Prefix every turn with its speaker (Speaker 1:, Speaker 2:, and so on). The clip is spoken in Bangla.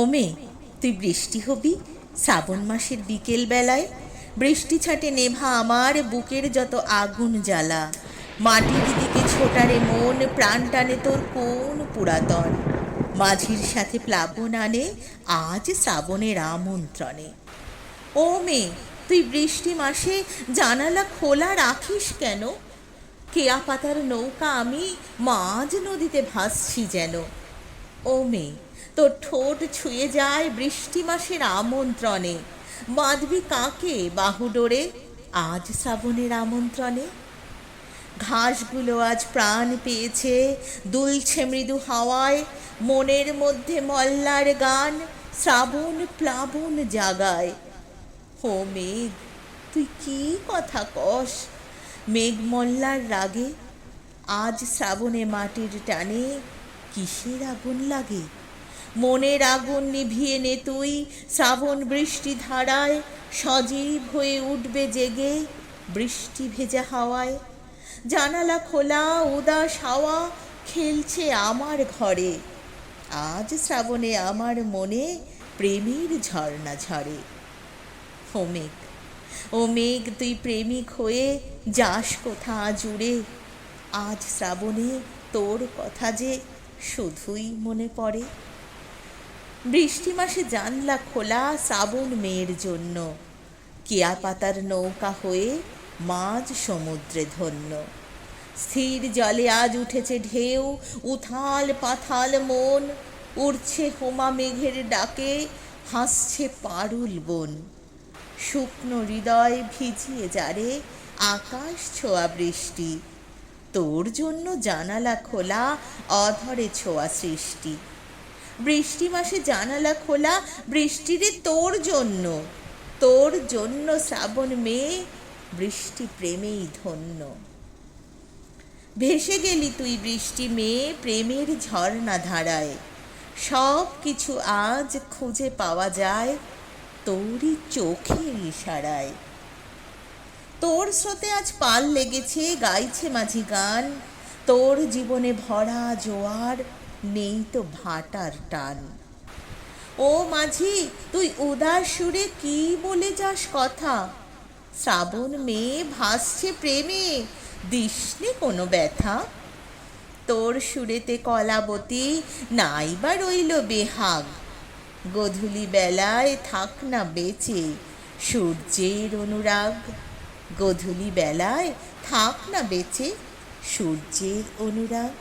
Speaker 1: ওমে, তুই বৃষ্টি হবি? শ্রাবণ মাসের বিকেল বেলায় বৃষ্টি ছাটে নেভা আমার বুকের যত আগুন জ্বালা। মাটির দিকে ছোটারে মন, প্রাণ টানে তোর কোন পুরাতন। মাঝির সাথে প্লাবন আনে, আজ শ্রাবণের আমন্ত্রণে। ও মে তুই বৃষ্টি মাসে জানালা খোলা রাখিস কেন? কেয়া পাতার নৌকা আমি মাঝ নদীতে ভাসছি যেন। ও মে তোর ঠোঁট ছুঁয়ে যায় বৃষ্টি মাসের আমন্ত্রণে। বাঁধবি কাকে বাহুডোরে আজ শ্রাবণের আমন্ত্রণে? ঘাসগুলো আজ প্রাণ পেয়েছে, দুলছে মৃদু হাওয়ায়, মনের মধ্যে মল্লার গান শ্রাবণ প্লাবন জাগায়। হো মেঘ, তুই কি কথা কস? মেঘ মল্লার রাগে আজ শ্রাবণে মাটির টানে কিসের আগুন লাগে? মনের আগুন নিভিয়ে নে তুই, শ্রাবণ বৃষ্টি ধারায়। সজীব হয়ে উঠবে জেগে বৃষ্টি ভেজা হাওয়ায়। জানালা খোলা, উদাস হাওয়া খেলছে আমার ঘরে। আজ শ্রাবণে আমার মনে প্রেমের ঝর্ণা ঝরে। ও মেঘ ও মেঘ, তুই প্রেমিক হয়ে যাস কোথা জুড়ে আজ শ্রাবণে তোর কথা যে শুধুই মনে পড়ে। বৃষ্টি মাসে জানলা খোলা শ্রাবণ মেয়ের জন্য। কেয়া পাতার নৌকা হয়ে মাঝ সমুদ্রে ধন্য। স্থির জলে আজ উঠেছে ঢেউ, উথাল পাথাল মন, উড়ছে হোমা মেঘের ডাকে, হাসছে পারুল বন। শুকনো হৃদয় ভিজিয়ে যারে আকাশ ছোঁয়া বৃষ্টি। তোর জন্য জানালা খোলা, অধরে ছোঁয়া সৃষ্টি। বৃষ্টি মাসে জানালা খোলা, বৃষ্টিরে তোর জন্য। তোর জন্য শ্রাবণ মেয়ে, বৃষ্টি প্রেমেই ধন্য। ভেসে গেলি তুই বৃষ্টি মেয়ে, প্রেমের ঝর্ণা ধারায়। সব কিছু আজ খুঁজে পাওয়া যায় তোরই চোখের ইশারায়। তোর স্রোতে আজ পাল লেগেছে, গাইছে মাঝি গান। তোর জীবনে ভরা জোয়ার, নেই তো ভাটার টান। ও মাঝি, তুই উদাস সুরে কি বলে যাস কথা? শ্রাবণ মেয়ে ভাসছে প্রেমে দিসনি কোনো ব্যথা? তোর সুরেতে কলাবতী, নাই বা রইল বেহাগ। গধূলি বেলায় থাক না বেঁচে, সূর্যের অনুরাগ। গধূলি বেলায় থাক না বেঁচে সূর্যের অনুরাগ।